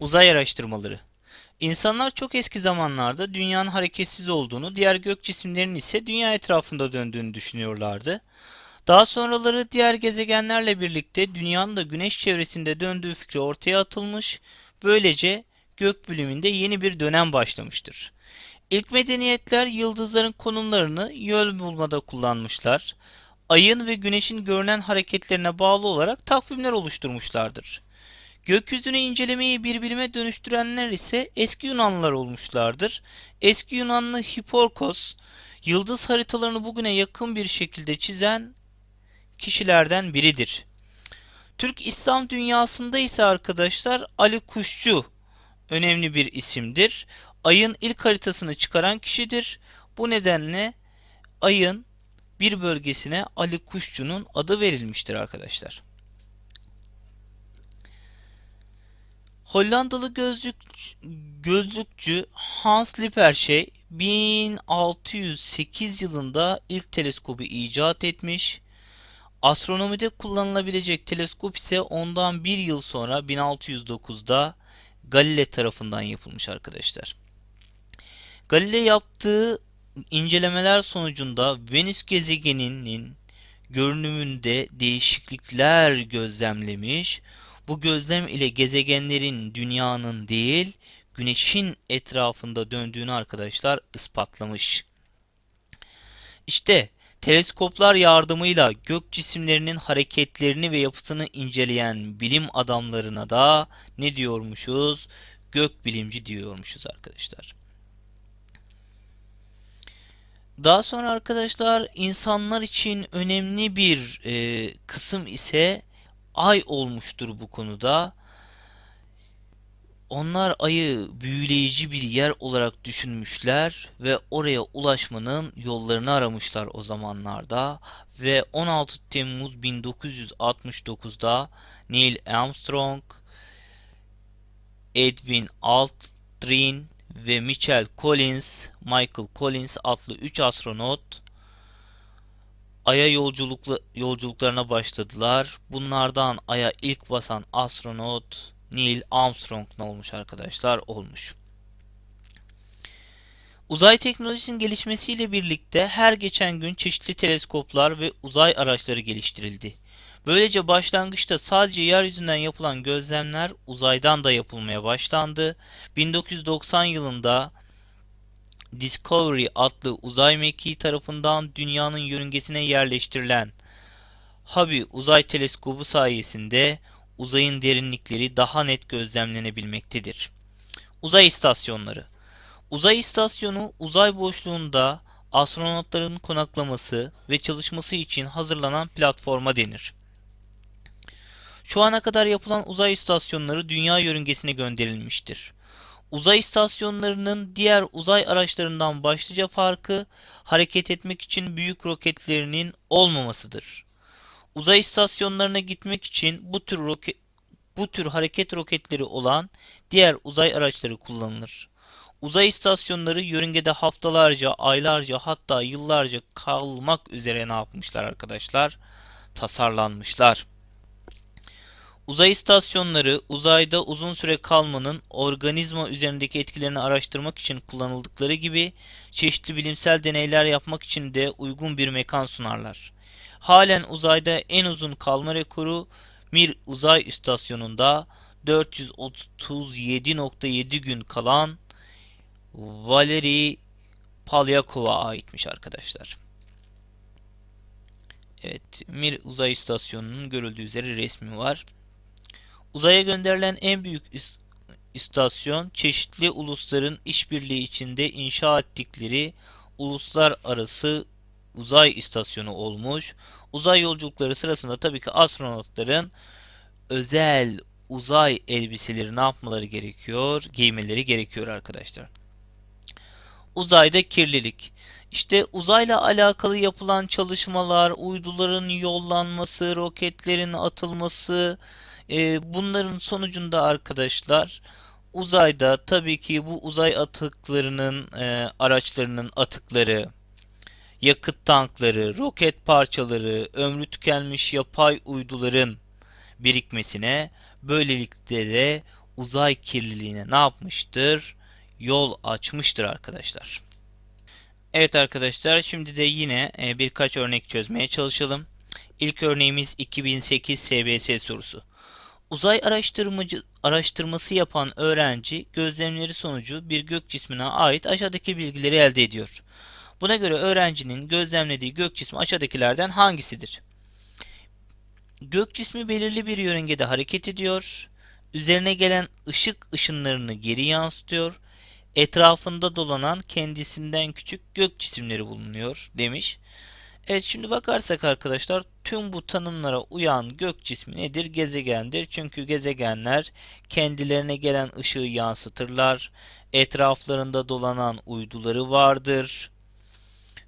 Uzay araştırmaları. İnsanlar çok eski zamanlarda dünyanın hareketsiz olduğunu, diğer gök cisimlerinin ise dünya etrafında döndüğünü düşünüyorlardı. Daha sonraları diğer gezegenlerle birlikte dünyanın da güneş çevresinde döndüğü fikri ortaya atılmış, böylece gök biliminde yeni bir dönem başlamıştır. İlk medeniyetler yıldızların konumlarını yön bulmada kullanmışlar. Ayın ve güneşin görünen hareketlerine bağlı olarak takvimler oluşturmuşlardır. Gökyüzünü incelemeyi bir bilime dönüştürenler ise eski Yunanlılar olmuşlardır. Eski Yunanlı Hiporkos, yıldız haritalarını bugüne yakın bir şekilde çizen kişilerden biridir. Türk İslam dünyasında ise arkadaşlar Ali Kuşçu önemli bir isimdir. Ayın ilk haritasını çıkaran kişidir. Bu nedenle ayın bir bölgesine Ali Kuşçu'nun adı verilmiştir arkadaşlar. Hollandalı gözlük, gözlükçü Hans Lippershey 1608 yılında ilk teleskobu icat etmiş. Astronomide kullanılabilecek teleskop ise ondan bir yıl sonra 1609'da Galile tarafından yapılmış arkadaşlar. Galile yaptığı incelemeler sonucunda Venüs gezegeninin görünümünde değişiklikler gözlemlemiş. Bu gözlem ile gezegenlerin dünyanın değil, güneşin etrafında döndüğünü arkadaşlar ispatlamış. İşte teleskoplar yardımıyla gök cisimlerinin hareketlerini ve yapısını inceleyen bilim adamlarına da ne diyormuşuz? Gök bilimci diyormuşuz arkadaşlar. Daha sonra arkadaşlar insanlar için önemli bir e, kısım ise ay olmuştur bu konuda. Onlar ayı büyüleyici bir yer olarak düşünmüşler ve oraya ulaşmanın yollarını aramışlar o zamanlarda ve 16 Temmuz 1969'da Neil Armstrong, Edwin Aldrin ve Michael Collins, Michael Collins adlı 3 astronot Ay'a yolculukla, yolculuklarına başladılar. Bunlardan Ay'a ilk basan astronot Neil Armstrong olmuş arkadaşlar? Olmuş. Uzay teknolojisinin gelişmesiyle birlikte her geçen gün çeşitli teleskoplar ve uzay araçları geliştirildi. Böylece başlangıçta sadece yeryüzünden yapılan gözlemler uzaydan da yapılmaya başlandı. 1990 yılında Discovery adlı uzay mekiği tarafından dünyanın yörüngesine yerleştirilen Hubble uzay teleskobu sayesinde uzayın derinlikleri daha net gözlemlenebilmektedir. Uzay istasyonları Uzay istasyonu uzay boşluğunda astronotların konaklaması ve çalışması için hazırlanan platforma denir. Şu ana kadar yapılan uzay istasyonları dünya yörüngesine gönderilmiştir. Uzay istasyonlarının diğer uzay araçlarından başlıca farkı hareket etmek için büyük roketlerinin olmamasıdır. Uzay istasyonlarına gitmek için bu tür roket bu tür hareket roketleri olan diğer uzay araçları kullanılır. Uzay istasyonları yörüngede haftalarca, aylarca hatta yıllarca kalmak üzere ne yapmışlar arkadaşlar? Tasarlanmışlar. Uzay istasyonları uzayda uzun süre kalmanın organizma üzerindeki etkilerini araştırmak için kullanıldıkları gibi çeşitli bilimsel deneyler yapmak için de uygun bir mekan sunarlar. Halen uzayda en uzun kalma rekoru Mir uzay istasyonunda 437.7 gün kalan Valeri Polyakov'a aitmiş arkadaşlar. Evet, Mir uzay istasyonunun görüldüğü üzere resmi var. Uzaya gönderilen en büyük istasyon çeşitli ulusların işbirliği içinde inşa ettikleri uluslararası uzay istasyonu olmuş. Uzay yolculukları sırasında tabii ki astronotların özel uzay elbiseleri ne yapmaları gerekiyor? Giymeleri gerekiyor arkadaşlar. Uzayda kirlilik. İşte uzayla alakalı yapılan çalışmalar, uyduların yollanması, roketlerin atılması, e, bunların sonucunda arkadaşlar uzayda tabii ki bu uzay atıklarının e, araçlarının atıkları, yakıt tankları, roket parçaları, ömrü tükenmiş yapay uyduların birikmesine böylelikle de uzay kirliliğine ne yapmıştır? Yol açmıştır arkadaşlar. Evet arkadaşlar şimdi de yine e, birkaç örnek çözmeye çalışalım. İlk örneğimiz 2008 SBS sorusu. Uzay araştırmacı araştırması yapan öğrenci gözlemleri sonucu bir gök cismine ait aşağıdaki bilgileri elde ediyor. Buna göre öğrencinin gözlemlediği gök cismi aşağıdakilerden hangisidir? Gök cismi belirli bir yörüngede hareket ediyor. Üzerine gelen ışık ışınlarını geri yansıtıyor. Etrafında dolanan kendisinden küçük gök cisimleri bulunuyor demiş. Evet şimdi bakarsak arkadaşlar tüm bu tanımlara uyan gök cismi nedir? Gezegendir. Çünkü gezegenler kendilerine gelen ışığı yansıtırlar. Etraflarında dolanan uyduları vardır.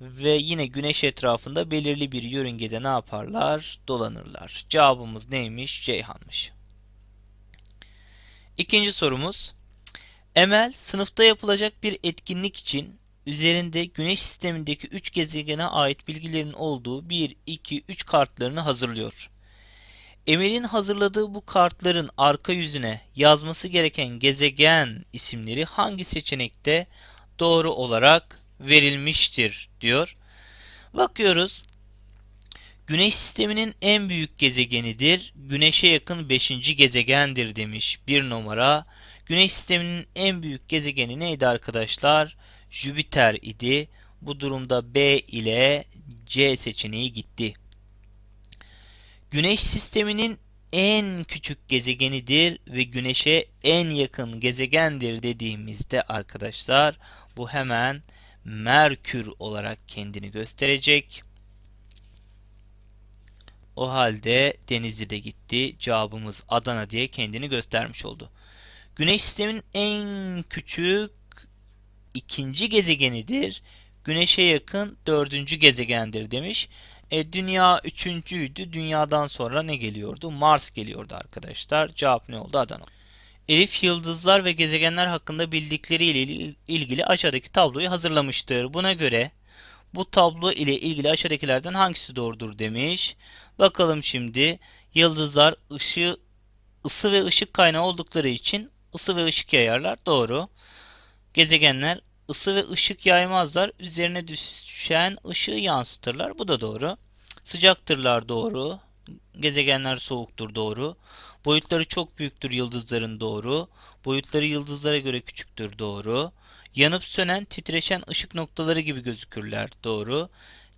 Ve yine güneş etrafında belirli bir yörüngede ne yaparlar? Dolanırlar. Cevabımız neymiş? Ceyhan'mış. İkinci sorumuz. Emel sınıfta yapılacak bir etkinlik için üzerinde Güneş sistemindeki 3 gezegene ait bilgilerin olduğu 1, 2, 3 kartlarını hazırlıyor. Emel'in hazırladığı bu kartların arka yüzüne yazması gereken gezegen isimleri hangi seçenekte doğru olarak verilmiştir diyor. Bakıyoruz. Güneş sisteminin en büyük gezegenidir. Güneşe yakın 5. gezegendir demiş bir numara. Güneş sisteminin en büyük gezegeni neydi arkadaşlar? Jüpiter idi. Bu durumda B ile C seçeneği gitti. Güneş sisteminin en küçük gezegenidir ve Güneş'e en yakın gezegendir dediğimizde arkadaşlar bu hemen Merkür olarak kendini gösterecek. O halde Denizli'de gitti. Cevabımız Adana diye kendini göstermiş oldu. Güneş sistemin en küçük ikinci gezegenidir. Güneşe yakın dördüncü gezegendir demiş. E, Dünya üçüncüydü. Dünyadan sonra ne geliyordu? Mars geliyordu arkadaşlar. Cevap ne oldu? Adana. Elif yıldızlar ve gezegenler hakkında bildikleri ile ilgili aşağıdaki tabloyu hazırlamıştır. Buna göre bu tablo ile ilgili aşağıdakilerden hangisi doğrudur demiş. Bakalım şimdi. Yıldızlar ışığı ısı ve ışık kaynağı oldukları için ısı ve ışık yayarlar. Doğru. Gezegenler ısı ve ışık yaymazlar. Üzerine düşen ışığı yansıtırlar. Bu da doğru. Sıcaktırlar doğru. Gezegenler soğuktur doğru. Boyutları çok büyüktür yıldızların doğru. Boyutları yıldızlara göre küçüktür doğru. Yanıp sönen titreşen ışık noktaları gibi gözükürler doğru.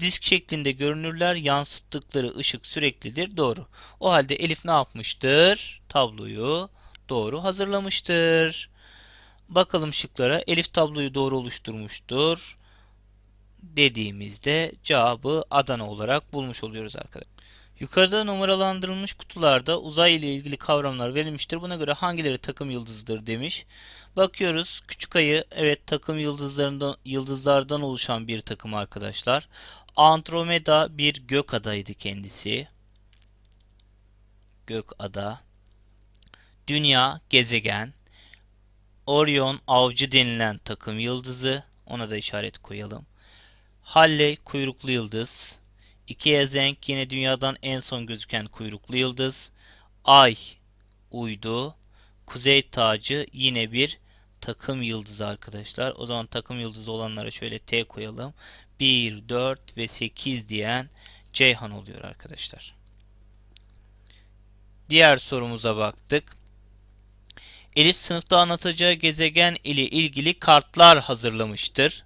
Disk şeklinde görünürler. Yansıttıkları ışık süreklidir doğru. O halde Elif ne yapmıştır? Tabloyu doğru hazırlamıştır. Bakalım şıklara. Elif tabloyu doğru oluşturmuştur. Dediğimizde cevabı Adana olarak bulmuş oluyoruz arkadaşlar. Yukarıda numaralandırılmış kutularda uzay ile ilgili kavramlar verilmiştir. Buna göre hangileri takım yıldızıdır demiş. Bakıyoruz. Küçük ayı evet takım yıldızlarından yıldızlardan oluşan bir takım arkadaşlar. Andromeda bir gök adaydı kendisi. Gök ada. Dünya gezegen. Orion avcı denilen takım yıldızı. Ona da işaret koyalım. Halley kuyruklu yıldız. İkiye Zenk yine dünyadan en son gözüken kuyruklu yıldız. Ay uydu. Kuzey tacı yine bir takım yıldızı arkadaşlar. O zaman takım yıldızı olanlara şöyle T koyalım. 1, 4 ve 8 diyen Ceyhan oluyor arkadaşlar. Diğer sorumuza baktık. Elif sınıfta anlatacağı gezegen ile ilgili kartlar hazırlamıştır.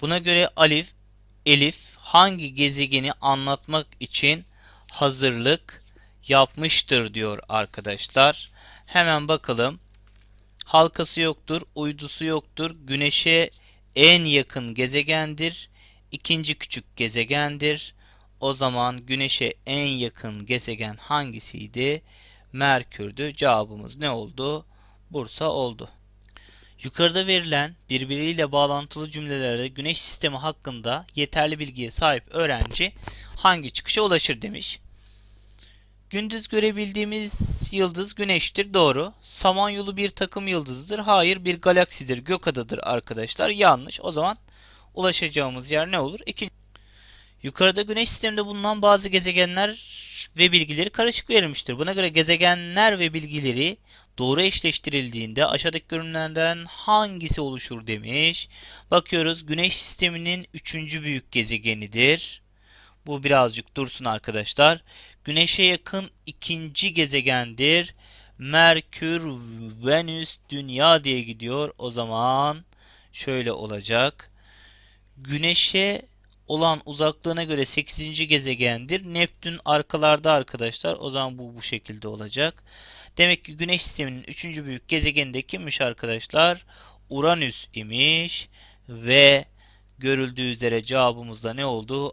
Buna göre Alif, Elif hangi gezegeni anlatmak için hazırlık yapmıştır diyor arkadaşlar. Hemen bakalım. Halkası yoktur, uydusu yoktur. Güneşe en yakın gezegendir. İkinci küçük gezegendir. O zaman Güneş'e en yakın gezegen hangisiydi? Merkür'dü. Cevabımız ne oldu? Bursa oldu. Yukarıda verilen birbiriyle bağlantılı cümlelerde güneş sistemi hakkında yeterli bilgiye sahip öğrenci hangi çıkışa ulaşır demiş. Gündüz görebildiğimiz yıldız güneştir doğru. Samanyolu bir takım yıldızıdır. Hayır bir galaksidir gökadadır arkadaşlar. Yanlış. O zaman ulaşacağımız yer ne olur? İkinci. Yukarıda güneş sisteminde bulunan bazı gezegenler ve bilgileri karışık verilmiştir. Buna göre gezegenler ve bilgileri doğru eşleştirildiğinde aşağıdaki görünümlerden hangisi oluşur demiş. Bakıyoruz Güneş sisteminin üçüncü büyük gezegenidir. Bu birazcık dursun arkadaşlar. Güneşe yakın ikinci gezegendir. Merkür, Venüs, Dünya diye gidiyor. O zaman şöyle olacak. Güneşe olan uzaklığına göre 8. gezegendir. Neptün arkalarda arkadaşlar. O zaman bu bu şekilde olacak. Demek ki Güneş sisteminin 3. büyük gezegeni kimmiş arkadaşlar? Uranüs imiş ve görüldüğü üzere cevabımız da ne oldu?